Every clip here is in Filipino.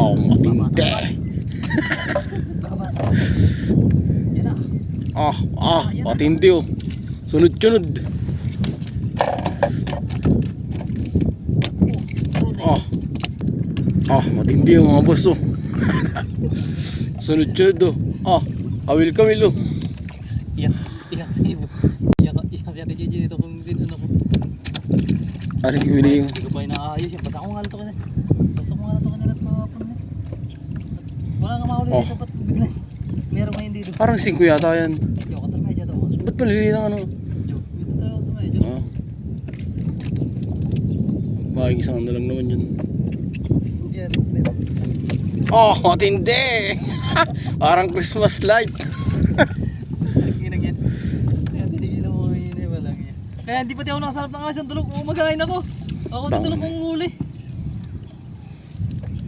Oh, matindi. Ah, ah, matindi oh. Sunod-sunod. Ah. Ah, matindi yung mga boss oh. Sunod-sunod oh. Ah, awil kamil oh. Iyak, iyak si Ibo. Iyak, iyak si Ate Gigi dito kung sino na ko. Anong gimili yung... Hindi ko pa inaayos. Basta ko nga lang ito kanina. Basta ko nga lang ito kanina at kahapon na. Wala nga mahuli Oh. dito. Ba't biglang? Meron ngayon dito. Parang 5 yata yan. Medyo to. Ba't malili ng ano? Yo, ito talaga ito medyo. Ah. Bakit isang ano lang naman yun. Yan, meron. Oh, matindi! Parang Christmas light. Kaya hindi pati ako nakasarap ng asang tulog. Umagain ako. Ako Tama. natulog kong huli.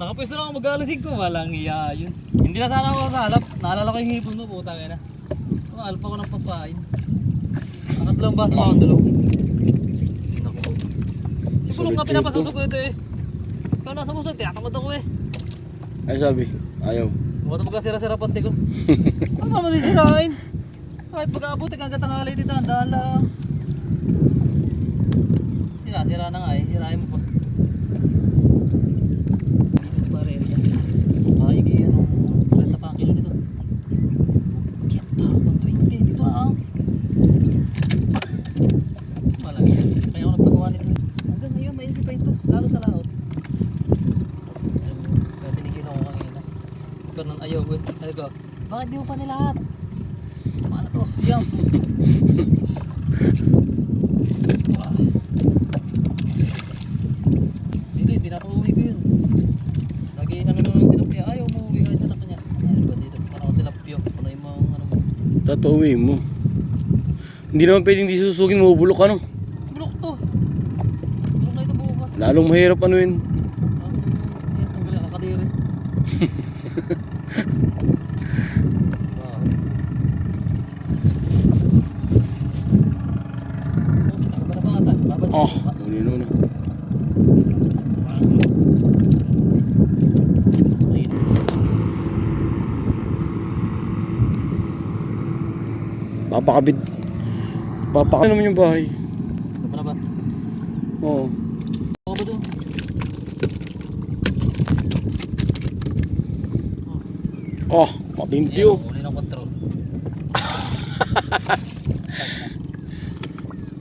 Nakapwesto na ako mag-alasing ko. Walang iya yun. Hindi na sana ako kasalap. Naalala ko yung hipon mo, puta kaya na. Alpa ko ng papain. Nakatalang baso ako tulog. Naku. Si Pulong Sulit pinapasusok ko nito eh. Ikaw nasa musag, tinakamad ako eh. Ay sabi, ayaw. Huwag na magkasira-sira pati ko. Ano ba naman sisirain? Kahit pag-aabutin hanggang tangali dito, ang dala. Sira, sira na nga eh. Sirain mo pa. Pare, ay, ano, 30 pa ang kilo nito. Kiyata, 120, dito na ang. Malaki. Kaya ako nagpagawa nito. eh. Hanggang ngayon, may pa ito. Lalo sa laot. Kaya tinigil ako kanina. Ganun ayaw ko. Sabi ko, bakit di mo pa nilahat? Paano to? Siyam. Ah. Hindi, pinapauwi ko yun. Lagi ano nung ng tilapia, ayaw umuwi kahit anak niya. Ano ba dito? Parang ako tilapia. Panay mo ano mo. Tatuwi mo. Hindi naman pwedeng di susugin mo, bulok ano. Bulok to. Bulok na ito bukas. Lalong mahirap ano yun. Oh, ano yun ano. Papakabit. Papakabit naman yung bahay. Sobra ba? Oo. Ako ba doon? Oh, matindi oh. Uli ng control.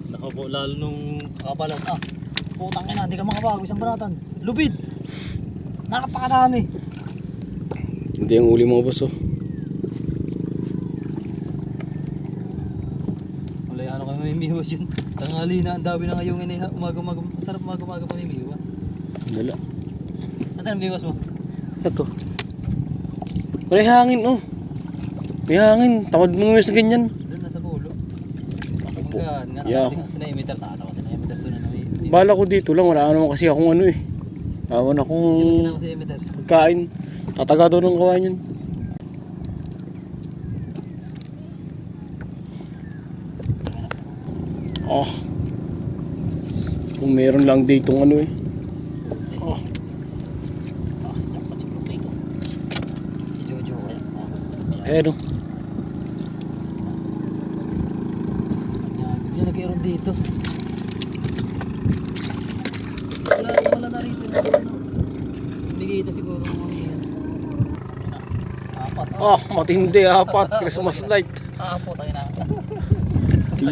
Saka po lalo nung kapalan. Ah, putang ina, hindi ka makabago isang baratan. Lubid! Nakapakadami. Hindi ang uli mga boss oh. Wala ano kami mamimiwas yun. Tanghali na, ang dami na ngayong iniha. Umaga-umaga, sarap umaga-umaga mamimiwas. Dala. Nasaan ang biwas mo? Ito. May hangin oh. May hangin. Tawad mo nga sa ganyan. Doon nasa bulo. Ako po. Yeah. nakating sinayimitar sa ato. Sinayimitar doon na. Bala ko dito lang. Wala naman kasi akong ano eh. Awan akong kain. Tataga daw ng kawain yun. Oh. Kung meron lang dito ano eh. Oh. Ah, jackpot si Bro Play ko. Si Jojo. Eh no. Yan, bigla nag-iron dito. Wala, wala na rito. Bigay ito siguro ng mga yan. Apat. Oh, matindi apat. Christmas light. Apat ang ina.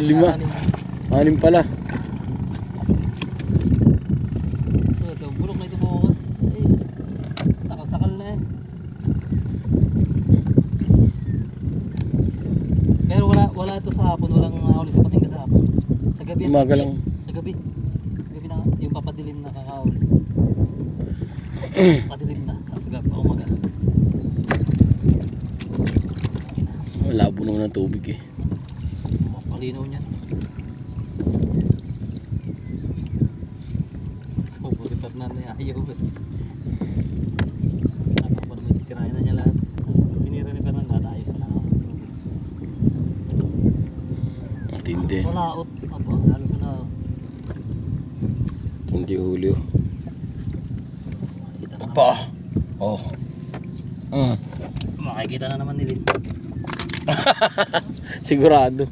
Lima. Anim pala. Ito, bulok na ito bukas. Eh, sakal-sakal na eh. Pero wala ito sa hapon, walang nahuli sa patingga sa hapon. Sa gabi. Umaga lang. Sa gabi. Gabi na yung papadilim na kakahuli. Padilim na sa gabi umaga. Malabo naman ang tubig eh. Mas malinaw niyan. So, si Fernando ay ayaw ba? Ano pa naman titirahin na niya lahat. Pinira ni Fernando at ayos na lang ako. Matindi. Sa laot. Aba, lalo. Matindi huli oh. Kita na. Apa. Oh. Mm. Makikita na naman nila. Sigurado.